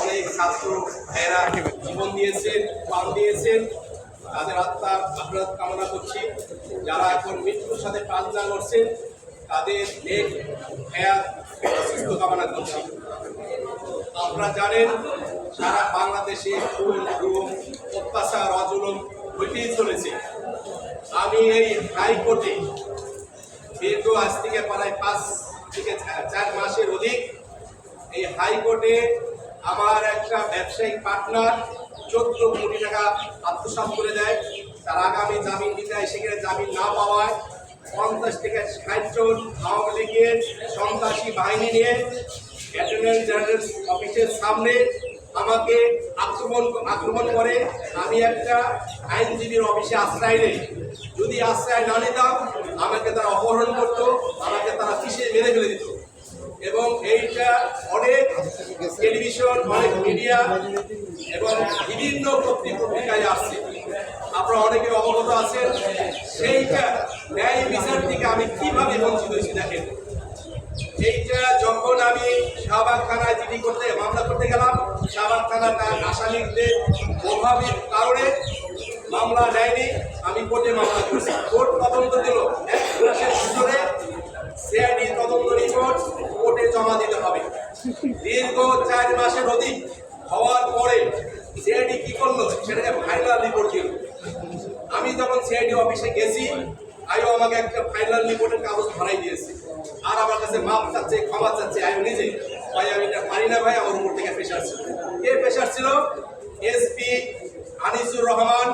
অনেক ছাত্র ভাইয়েরা জীবন দিয়েছেন প্রাণ দিয়েছেন। তাদের আত্মার আপনার কামনা করছি। যারা এখন মৃত্যুর সাথে প্রার্থনা করছেন, তাদের নেক সুস্থ কামনা করছি। আপনারা জানেন, সারা বাংলাদেশে খুন গুম অত্যাচার অজুলম হইতেই চলেছে। আমি এই হাইকোর্টে দীর্ঘ আজ থেকে প্রায় পাঁচ থেকে চার মাসের অধিক এই হাইকোর্টে আমার একটা ব্যবসায়িক পার্টনার চোদ্দ কোটি টাকা আত্মসাৎ করে দেয়। তার আগামী জামিন দিতে সেখানে জামিন না পাওয়ায় পঞ্চাশ থেকে ষাট জন আওয়ামী লীগের সন্ত্রাসী বাহিনী নিয়ে অ্যাটর্নি জেনারেল অফিসের সামনে আমাকে আক্রমণ আক্রমণ করে। আমি একটা আইনজীবীর অফিসে আশ্রয় নেই। যদি আশ্রয় না নিতাম, আমাকে তারা অপহরণ করতো, আমাকে তারা পিছিয়ে মেরে ফেলে দিত। এবং এইটা অনেক টেলিভিশন, অনেক মিডিয়া এবং বিভিন্ন পত্রিক পত্রিকায় আসছে। আপনারা অনেকে অবগত আছেন, সেইটা ন্যায় বিচার থেকে আমি কীভাবে বঞ্চিত হয়েছি দেখেন। এইটা যখন আমি শাহবাগ থানায় জিডি করতে, মামলা করতে গেলাম শাহবাগ থানার তার আসামিদের প্রভাবের কারণে মামলা নেয়নি। আমি কোর্টে মামলা করছি। কোর্ট তদন্ত দিল। এক মাসের ভিতরে সিআইডি তদন্ত রিপোর্ট কোর্টে জমা দিতে হবে। দীর্ঘ চার মাসের অধিক হওয়ার পরে সিআইডি কি করল? সেটাকে ফাইনাল রিপোর্ট দিল। আমি যখন সিআইডি অফিসে গেছি আইও আমাকে একটা ফাইনাল রিপোর্টের কাগজ ধরাই দিয়েছে। আর আমার কাছে মাপ চাচ্ছে, ক্ষমা চাচ্ছে আইও নিজে। ভাই, আমি এটা পারি না ভাই, আমার উপর থেকে প্রেশার ছিল। কে প্রেশার ছিল এসপি আনিসুর রহমান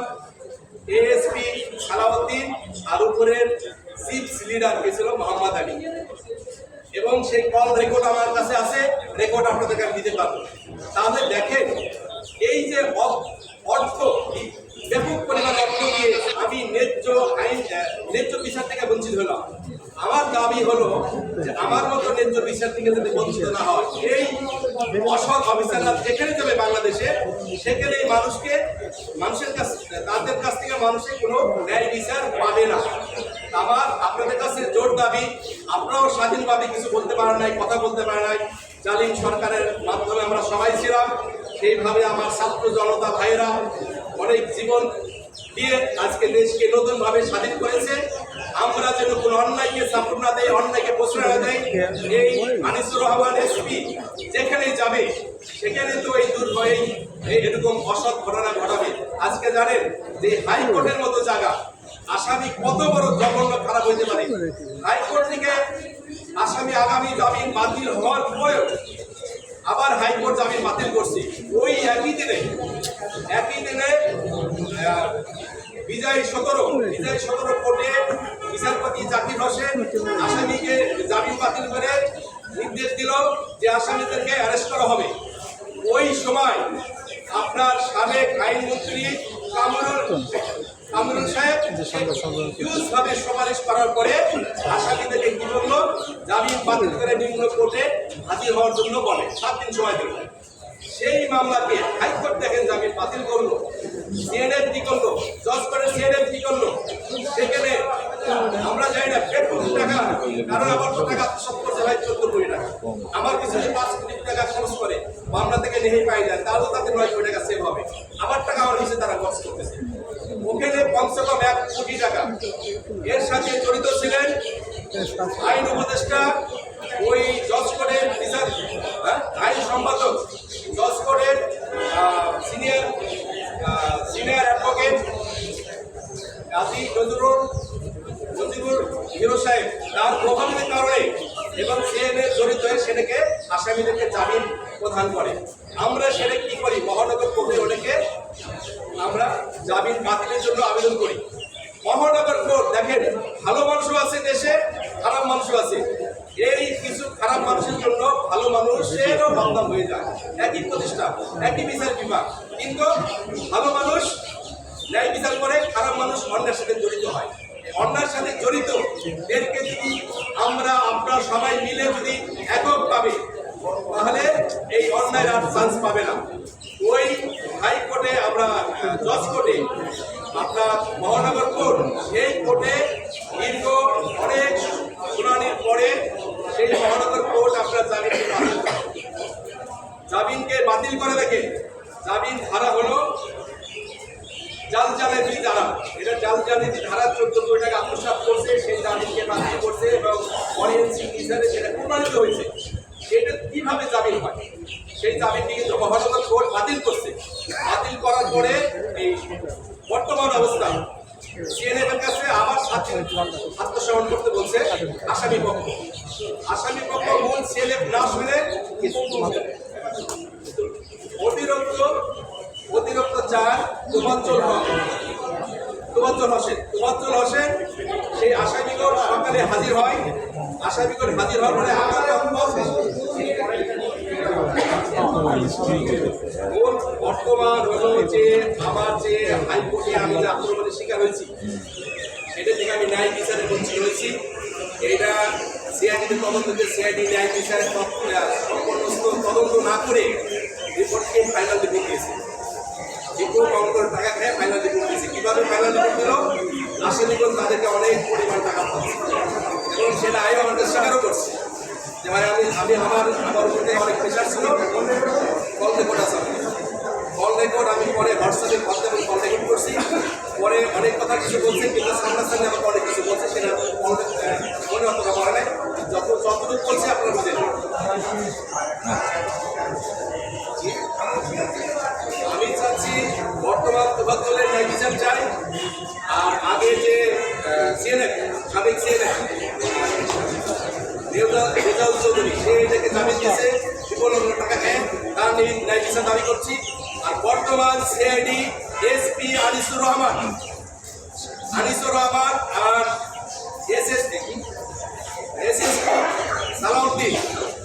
এএসপি সালাউদ্দিন, আর উপরের চিফ লিডার হয়েছিল মোহাম্মদ আলী। এবং সেই কল রেকর্ড আমার কাছে আছে রেকর্ড আপনাদেরকে আমি দিতে পারব। তাহলে দেখেন, এই যে অর্থ ব্যাপক পরিমাণ অর্থ দিয়ে আমি ন্যায্য আইন ন্যায্য বিচার থেকে বঞ্চিত হলাম। আমার দাবি হলো যে আমার মতো ন্যায্য বিচার থেকে যদি বঞ্চিত না হয়, এই অসৎ অফিসাররা যেখানে যাবে বাংলাদেশে সেখানে মানুষকে, মানুষের কাছ, তাদের কাছ থেকে মানুষের কোনো ন্যায় বিচার পাবে না। আমার, আপনাদের কাছে জোর দাবি, আপনারাও স্বাধীনভাবে কিছু বলতে পারেন নাই, কথা বলতে পারেন নাই। জালিম সরকারের মাধ্যমে আমরা সবাই ছিলাম, সেইভাবে আমার ছাত্র জনতা ভাইয়েরা অনেক জীবন দিয়ে আজকে দেশকে নতুনভাবে স্বাধীন করেছে। আমরা যেন কোনো অন্যায়কে সাপোর্ট না দেয় অন্যায়কে প্রশ্রয় না দেয় এই আনিসুর রহমান এসপি যেখানে যাবে, সেখানে তো এই দুর্ভয় এই এরকম অসৎ ঘটনা ঘটাবে। আজকে জানেন যে হাইকোর্টের মতো জায়গা, আসামি কত বড় জঘন্য খারাপ হইতে পারে। হাইকোর্ট থেকে আসামি আগামী জামিন বাতিল হওয়ার পরেও আবার হাইকোর্ট জামিন বাতিল করছি। ওই একই দিনে একই দিনে বিজয় সতেরো বিজয় সতেরো কোর্টে বিচারপতি জাকির হোসেন আসামিকে জামিন বাতিল করে নির্দেশ দিল যে আসামিদেরকে অ্যারেস্ট করা হবে। ওই সময় আপনার সাবেক আইনমন্ত্রী কামরুল কামরুল সাহেব ভাবে সুপারিশ করার পরে আসামিদেরকে কি করল জামিন বাতিল করে নিম্ন কোর্টে হাজির হওয়ার জন্য বলে সাত দিন সময় দিল। সেই মামলাকে হাইকোর্ট দেখেন জামিন বাতিল করল সিএনএফ কি করল জজ করে সিএনএফ কি করল সেখানে আমরা যাই না দেড় কোটি টাকা কারণ আমার টাকা সব করছে ভাই চোদ্দ কোটি টাকা। আমার কিছু পাঁচ কোটি টাকা খরচ করে মামলা থেকে নেই পাই যায় তাহলে তাদের নয় কোটি টাকা সেভ হবে। আমার টাকা আমার নিচে তারা খরচ করতেছে। ওখানে কমসে কম এক কোটি টাকা। এর সাথে জড়িত ছিলেন আইন উপদেষ্টা ওই জজ কোর্টের বিচার হ্যাঁ, আইন সম্পাদক জজ কোর্টের senior senior advocate Kazi Nazrul Nazibul Hero সাহেব। তার প্রভাবের কারণে এবং সিএনএ জড়িত হয়ে সেটাকে আসামিদেরকে জামিন প্রদান করে আমরা সেটা কি করি মহানগর কোর্টে অনেকে আমরা জামিন বাতিলের জন্য আবেদন করি মহানগর কোর্ট দেখেন ভালো মানুষও আছে দেশে খারাপ মানুষও আছে এই কিছু খারাপ মানুষের জন্য ভালো মানুষেরও বদনাম হয়ে যায়। একই প্রতিষ্ঠান, একই বিচার বিভাগ। কিন্তু ভালো মানুষ ন্যায় বিচার করে, খারাপ মানুষ অন্যের সাথে জড়িত হয়। অন্যার সাথে জড়িত, এদেরকে যদি আমরা আপনারা সবাই মিলে যদি একক পাবে তাহলে এই অন্যায় আর চান্স পাবে না। ওই হাইকোর্টে আমরা জজ কোর্টে আপনার মহানগর কোর্ট, সেই কোর্টে দীর্ঘ অনেক শুনানির পরে সেই মহানগর কোর্ট আপনার জামিনকে বাতিল করে। জামিনকে বাতিল করে দেখে জামিন ধারা হলো জাল জালের ধারা এটা জাল জালের ধারা চোদ্দ কোটি টাকা আত্মসাৎ করছে সেই জামিনকে বাতিল করছে এবং ফরেন্সিক হিসাবে সেটা প্রমাণিত হয়েছে? সেটা কীভাবে জামিন হয়? সেই জামিনটি কিন্তু মহানগর কোর্ট বাতিল করছে। বাতিল করার পরে এই বর্তমান অবস্থা সিএনএফের কাছে আবার সাথে আত্মসমর্পণ করতে বলছে আসামি পক্ষ আসামি পক্ষ মূল সিএনএফ না শুনে অতিরিক্ত অতিরিক্ত চার তোমাঞ্চল হক তোমাঞ্চল হোসেন তোমাঞ্চল হোসেন সেই আসামিগণ সকালে হাজির হয়? আসামিগণ হাজির হওয়ার পরে বর্তমান হলো যে আমার যে হাইকোর্টে আমি যে আক্রমণের শিকার হয়েছি, সেটা থেকে আমি ন্যায় বিচারে বঞ্চিত হয়েছি। এটা সিআইডিতে তদন্ত যে সিআইডি ন্যায় বিচারে সম্পর্কস্থ তদন্ত না করে রিপোর্টকে ফাইনাল রিপোর্ট দিয়েছে। বিপুল অঙ্কের টাকা খেয়ে ফাইনাল রিপোর্ট দিয়েছে। কীভাবে ফাইনাল রিপোর্ট দিল আসামিগণ তাদেরকে অনেক পরিমাণ টাকা পাচ্ছে সেটা আয়ও আমাদের স্বীকারও করছে। যে ভাই আমি আমি আমার আমার উপরে অনেক প্রেশার ছিল কল রেকর্ড আছে। কল রেকর্ড আমি পরে হোয়াটসঅ্যাপে কল এবং কল রেকর্ড করছি। পরে অনেক কথা কিছু বলছে, কিন্তু সামনাসামনি আমাকে অনেক কিছু বলছে, সেটা মনে অতটা পড়ে নাই। যত যতটুকু বলছে, আপনারা বুঝে আমি চাচ্ছি বর্তমান তোফাজ্জলের ন্যায় বিচার চাই, আর আগে যে সিএনএফ সাবেক সিএনএফ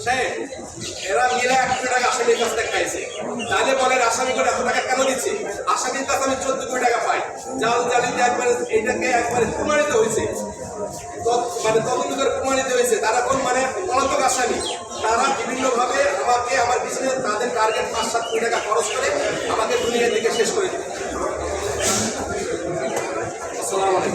সে এটাকে এরা মিলে এক কোটি টাকা আসামির কাছ থেকে খাইছে। তাহলে বলেন আসামি করে এত টাকা কেন দিচ্ছে? আসামির কাছে আমি চোদ্দ কোটি টাকা পাই। জাল জালিতে একবারে এইটাকে একবারে তদ- মানে তদন্ত করে প্রমাণিত হয়েছে, তারা কোন মানে পলাতক আসামি তারা বিভিন্নভাবে আমাকে, আমার বিজনেস তাদের টার্গেট পাঁচ, সাত কোটি টাকা খরচ করে আমাকে দুনিয়ার দিকে শেষ করে দিবে আসসালামু আলাইকুম।